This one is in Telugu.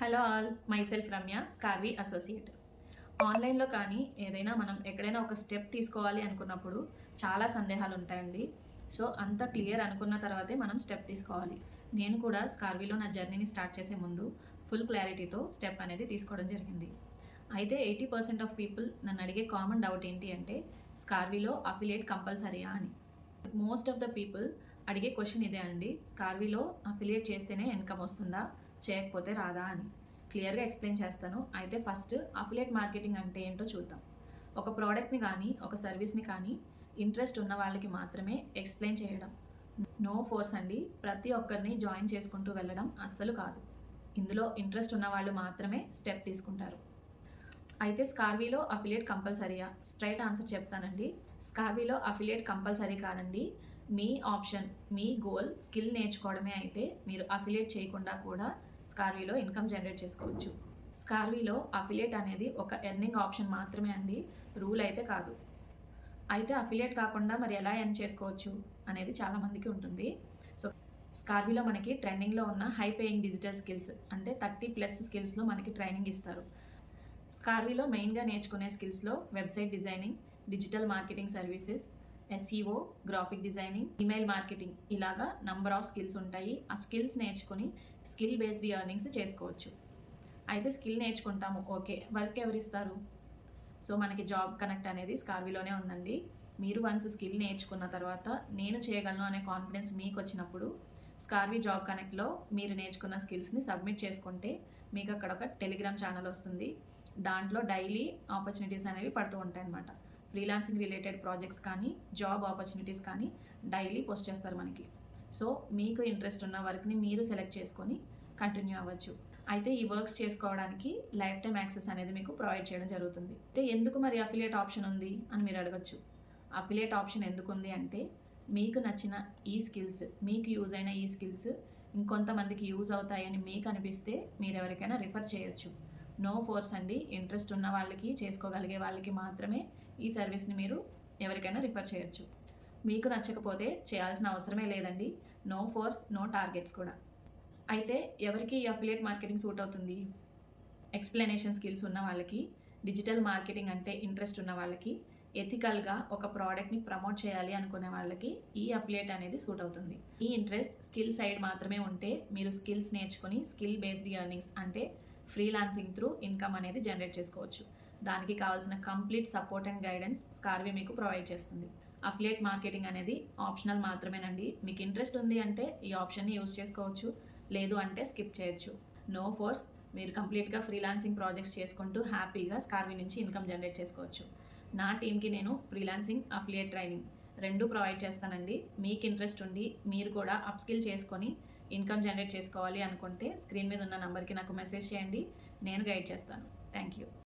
Hello all myself Ramya స్కార్వీ associate ఆన్లైన్లో కానీ ఏదైనా మనం ఎక్కడైనా ఒక స్టెప్ తీసుకోవాలి అనుకున్నప్పుడు చాలా సందేహాలు ఉంటాయండి. సో అంత క్లియర్ అనుకున్న తర్వాతే మనం స్టెప్ తీసుకోవాలి. నేను కూడా స్కార్వీలో నా జర్నీని స్టార్ట్ చేసే ముందు ఫుల్ క్లారిటీతో స్టెప్ అనేది తీసుకోవడం జరిగింది. అయితే ఎయిటీ పర్సెంట్ ఆఫ్ పీపుల్ నన్ను అడిగే కామన్ డౌట్ ఏంటి అంటే స్కార్వీలో అఫిలియేట్ కంపల్సరీయా అని. మోస్ట్ ఆఫ్ ద పీపుల్ అడిగే క్వశ్చన్ ఇదే అండి. స్కార్వీలో అఫిలియేట్ చేస్తేనే ఇన్కమ్ వస్తుందా? చేయకపోతే రాదా అని. క్లియర్గా ఎక్స్ప్లెయిన్ చేస్తాను. అయితే ఫస్ట్ అఫిలియేట్ మార్కెటింగ్ అంటే ఏంటో చూద్దాం. ఒక ప్రోడక్ట్ని కానీ ఒక సర్వీస్ని కానీ ఇంట్రెస్ట్ ఉన్న వాళ్ళకి మాత్రమే ఎక్స్ప్లెయిన్ చేయడం. నో ఫోర్స్ అండి. ప్రతి ఒక్కరిని జాయిన్ చేసుకుంటూ వెళ్ళడం అస్సలు కాదు. ఇందులో ఇంట్రెస్ట్ ఉన్న వాళ్ళు మాత్రమే స్టెప్ తీసుకుంటారు. అయితే స్కార్వీలో అఫిలియేట్ కంపల్సరీయా? స్ట్రైట్ ఆన్సర్ చెప్తానండి. స్కార్వీలో అఫిలియేట్ కంపల్సరీ కాదండి. మీ ఆప్షన్ మీ గోల్ స్కిల్ నేర్చుకోవడమే అయితే మీరు అఫిలియేట్ చేయకుండా కూడా స్కార్వీలో ఇన్కమ్ జనరేట్ చేసుకోవచ్చు. స్కార్వీలో అఫిలియేట్ అనేది ఒక ఎర్నింగ్ ఆప్షన్ మాత్రమే అండి రూల్ అయితే కాదు. అయితే అఫిలియేట్ కాకుండా మరి ఎలా ఎర్న్ చేసుకోవచ్చు అనేది చాలామందికి ఉంటుంది. సో స్కార్వీలో మనకి ట్రెండింగ్లో ఉన్న హై పేయింగ్ డిజిటల్ స్కిల్స్ అంటే థర్టీ ప్లస్ స్కిల్స్లో మనకి ట్రైనింగ్ ఇస్తారు. స్కార్వీలో మెయిన్గా నేర్చుకునే స్కిల్స్లో website designing digital marketing services SEO graphic designing email marketing ఇలాగా నంబర్ ఆఫ్ స్కిల్స్ ఉంటాయి. ఆ స్కిల్స్ నేర్చుకుని స్కిల్ బేస్డ్ ఎర్నింగ్స్ చేసుకోవచ్చు. అయితే స్కిల్ నేర్చుకుంటాము. ఓకే వర్క్ ఎవరిస్తారు? సో మనకి జాబ్ కనెక్ట్ అనేది స్కార్వీలోనే ఉందండి. మీరు వన్స్ స్కిల్ నేర్చుకున్న తర్వాత నేను చేయగలను అనే కాన్ఫిడెన్స్ మీకు వచ్చినప్పుడు స్కార్వీ జాబ్ కనెక్ట్లో మీరు నేర్చుకున్న స్కిల్స్ని సబ్మిట్ చేసుకుంటే మీకు అక్కడ ఒక టెలిగ్రామ్ ఛానల్ వస్తుంది. దాంట్లో డైలీ ఆపర్చునిటీస్ అనేవి పడుతూ ఉంటాయి అన్నమాట ఫ్రీలాన్సింగ్ రిలేటెడ్ ప్రాజెక్ట్స్ కానీ జాబ్ ఆపర్చునిటీస్ కానీ డైలీ పోస్ట్ చేస్తారు మనకి. సో మీకు ఇంట్రెస్ట్ ఉన్న వర్క్ని మీరు సెలెక్ట్ చేసుకొని కంటిన్యూ అవ్వచ్చు. అయితే ఈ వర్క్స్ చేసుకోవడానికి లైఫ్ టైం యాక్సెస్ అనేది మీకు ప్రొవైడ్ చేయడం జరుగుతుంది. అయితే ఎందుకు మరి అఫిలియేట్ ఆప్షన్ ఉంది అని మీరు అడగచ్చు. అఫిలియేట్ ఆప్షన్ ఎందుకు ఉంది అంటే మీకు నచ్చిన ఈ స్కిల్స్ మీకు యూజ్ అయిన ఈ స్కిల్స్ ఇంకొంతమందికి యూజ్ అవుతాయని మీకు అనిపిస్తే మీరు ఎవరికైనా రిఫర్ చేయొచ్చు. నో ఫోర్స్ అండి. ఇంట్రెస్ట్ ఉన్న వాళ్ళకి చేసుకోగలిగే వాళ్ళకి మాత్రమే ఈ సర్వీస్ని మీరు ఎవరికైనా రిఫర్ చేయొచ్చు. మీకు నచ్చకపోతే చేయాల్సిన అవసరమే లేదండి. నో ఫోర్స్ నో టార్గెట్స్ కూడా. అయితే ఎవరికి ఈ అఫిలియేట్ మార్కెటింగ్ సూట్ అవుతుంది? ఎక్స్ప్లెనేషన్ స్కిల్స్ ఉన్న వాళ్ళకి డిజిటల్ మార్కెటింగ్ అంటే ఇంట్రెస్ట్ ఉన్న వాళ్ళకి ఎథికల్గా ఒక ప్రోడక్ట్ని ప్రమోట్ చేయాలి అనుకునే వాళ్ళకి ఈ అఫిలియేట్ అనేది సూట్ అవుతుంది. ఈ ఇంట్రెస్ట్ స్కిల్ సైడ్ మాత్రమే ఉంటే మీరు స్కిల్స్ నేర్చుకుని స్కిల్ బేస్డ్ ఎర్నింగ్స్ అంటే ఫ్రీలాన్సింగ్ త్రూ ఇన్కమ్ అనేది జనరేట్ చేసుకోవచ్చు. దానికి కావాల్సిన complete support and guidance Scarvy మీకు ప్రొవైడ్ చేస్తుంది. అఫిలియేట్ మార్కెటింగ్ అనేది ఆప్షనల్ మాత్రమేనండి. మీకు ఇంట్రెస్ట్ ఉంది అంటే ఈ ఆప్షన్ని యూస్ చేసుకోవచ్చు. లేదు అంటే స్కిప్ చేయొచ్చు. నో ఫోర్స్ మీరు కంప్లీట్గా ఫ్రీలాన్సింగ్ ప్రాజెక్ట్స్ చేసుకుంటూ హ్యాపీగా స్కార్వీ నుంచి ఇన్కమ్ జనరేట్ చేసుకోవచ్చు. నా టీంకి నేను ఫ్రీలాన్సింగ్ అఫిలియేట్ ట్రైనింగ్ రెండు ప్రొవైడ్ చేస్తానండి. మీకు ఇంట్రెస్ట్ ఉండి మీరు కూడా అప్స్కిల్ చేసుకొని ఇన్కమ్ జనరేట్ చేసుకోవాలి అనుకుంటే స్క్రీన్ మీద ఉన్న నెంబర్కి నాకు మెసేజ్ చేయండి. నేను గైడ్ చేస్తాను. Thank you